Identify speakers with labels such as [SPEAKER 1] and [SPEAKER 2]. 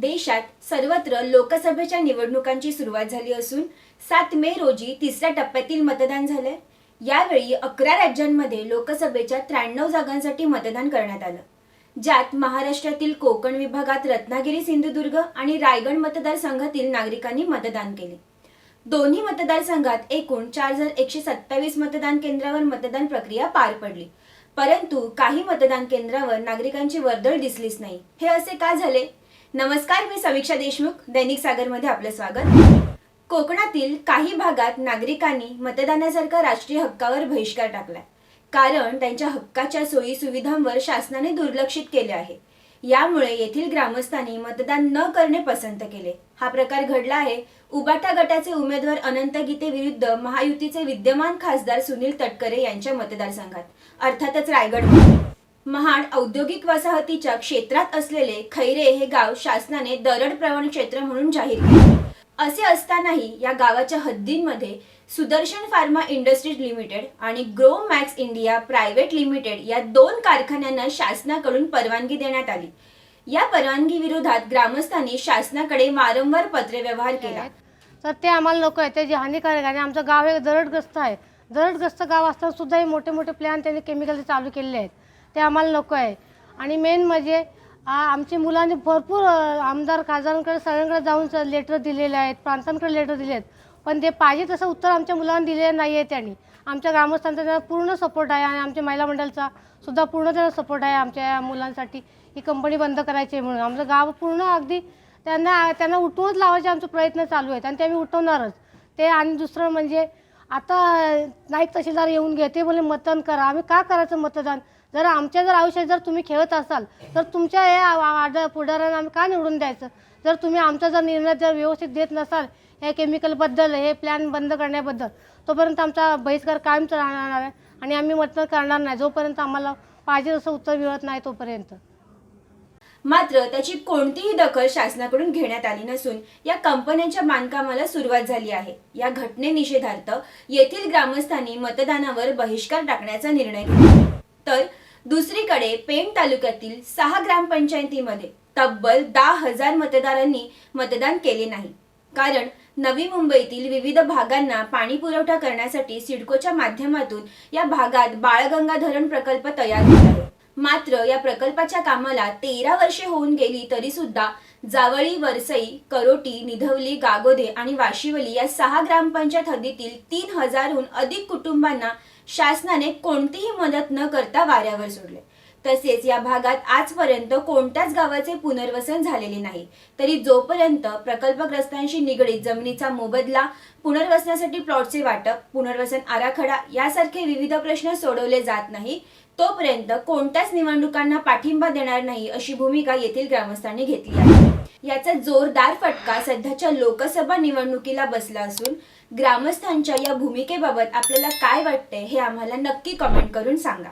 [SPEAKER 1] देशात सर्वत्र लोकसभेच्या निवडणुकांची सुरुवात झाली असून सात मे रोजी तिसऱ्या टप्प्यातील मतदान झालंय. यावेळी अकरा राज्यांमध्ये लोकसभेच्या त्र्याण्णव जागांसाठी मतदान करण्यात आलं. ज्यात महाराष्ट्रातील कोकण विभागात रत्नागिरी सिंधुदुर्ग आणि रायगड मतदारसंघातील नागरिकांनी मतदान केले. दोन्ही मतदारसंघात एकूण चार हजार एकशे सत्तावीस मतदान केंद्रावर मतदान प्रक्रिया पार पडली. परंतु काही मतदान केंद्रावर नागरिकांची वर्दळ दिसलीच नाही. हे असे का झाले? नमस्कार मी समीक्षा देशमुख दैनिक सागरमध्ये आपलं स्वागत. कोकणातील काही भागात नागरिकांनी मतदानासारखा राष्ट्रीय हक्कावर बहिष्कार टाकलाय. कारण त्यांच्या हक्काच्या सोयी सुविधांवर शासनाने दुर्लक्षित केले आहे. यामुळे येथील ग्रामस्थांनी मतदान न करणे पसंत केले. हा प्रकार घडला आहे. उबाटा गटाचे उमेदवार अनंत गीते विरुद्ध महायुतीचे विद्यमान खासदार सुनील तटकरे यांच्या मतदारसंघात. अर्थातच रायगड महाड औद्योगिक वसाहतीच्या क्षेत्रात असलेले खैरे हे गाव शासनाने दरड प्रवण क्षेत्र म्हणून जाहीर केले. असे असतानाही या गावाच्या हद्दींमध्ये सुदर्शन फार्मा इंडस्ट्रीज लिमिटेड आणि grow max India private limited या दोन कारखान्यांना शासनाकडून परवानगी देण्यात आली. या परवानगी विरोधात ग्रामस्थांनी शासनाकडे वारंवार पत्रव्यवहार केला.
[SPEAKER 2] तर ते आम्हाला नको आहे ते जे हानिकारक आहे आणि आमचं गाव हे दरडग्रस्त आहे. दरडग्रस्त गाव असताना सुद्धा हे मोठे मोठे प्लॅन त्यांनी केमिकलचे चालू केलेले आहेत. ते आम्हाला नको आहे. आणि मेन म्हणजे आमच्या मुलांनी भरपूर आमदार खासदारांकडे सगळ्यांकडे जाऊन लेटर दिलेले आहेत प्रांतांकडे लेटर दिले आहेत. पण ते पाहिजे तसं उत्तर आमच्या मुलांना दिलेलं नाही आहे त्यांनी. आमच्या ग्रामस्थांचा त्यांना पूर्ण सपोर्ट आहे आणि आमच्या महिला मंडळाचा सुद्धा पूर्ण त्यांना सपोर्ट आहे आमच्या या मुलांसाठी. ही कंपनी बंद करायची आहे म्हणून. आमचं गाव पूर्ण अगदी त्यांना त्यांना उठवूनच लावायचे आमचे प्रयत्न चालू आहेत आणि ते आम्ही उठवणारच. ते आणि दुसरं म्हणजे आता नाईक तहसीलदार येऊन घे ते बोले मतदान करा. आम्ही का करायचं मतदान? जर आमच्या जर आयुष्यात जर तुम्ही खेळत असाल तर तुमच्या या वाड पुढाऱ्यांना आम्ही का निवडून द्यायचं? जर तुम्ही आमचा जर निर्णय जर व्यवस्थित देत नसाल या केमिकलबद्दल हे प्लॅन बंद करण्याबद्दल तोपर्यंत आमचा बहिष्कार कायमच राहणार आहे आणि आम्ही मतदान करणार नाही. जोपर्यंत आम्हाला पाहिजे तसं उत्तर मिळत नाही तोपर्यंत.
[SPEAKER 1] मात्र त्याची कोणतीही दखल शासनाकडून घेण्यात आली नसून या कंपन्यांच्या बांधकामाला सुरुवात झाली आहे. या घटने निषेधार्थ येथील ग्रामस्थांनी मतदानावर बहिष्कार टाकण्याचा निर्णय घेतला. तर दुसरीकडे पेण तालुक्यातील सहा ग्रामपंचायतीमध्ये तब्बल दहा हजार मतदारांनी मतदान केले नाही. कारण नवी मुंबईतील विविध भागांना पाणी पुरवठा करण्यासाठी सिडकोच्या माध्यमातून या भागात बाळगंगा धरण प्रकल्प तयार होत आहे. मात्र या प्रकल्पाच्या कामाला तेरा वर्षे होऊन गेली तरी सुद्धा जावळी वरसई करोटी निधवली गागोदे आणि वाशिवली या सहा ग्रामपंचायत हद्दीतील तीन हजारहून अधिक कुटुंबांना शासनाने कोणतीही मदत न करता वाऱ्यावर सोडले. तसेच या भागात आजपर्यंत कोणत्याच गावाचे पुनर्वसन झालेले नाही. तरी जोपर्यंत प्रकल्पग्रस्तांशी निगडीत जमिनीचा मोबदला पुनर्वसनासाठी प्लॉटचे वाटप पुनर्वसन आराखडा यासारखे विविध प्रश्न सोडवले जात नाही तोपर्यंत कोणत्याच निवडणुकांना पाठिंबा देणार नाही अशी भूमिका येथील ग्रामस्थांनी घेतली आहे. याचा जोरदार फटका सध्याच्या लोकसभा निवडणुकीला बसला असून ग्रामस्थांच्या या भूमिकेबाबत आपल्याला काय वाटते हे आम्हाला नक्की कमेंट करून सांगा.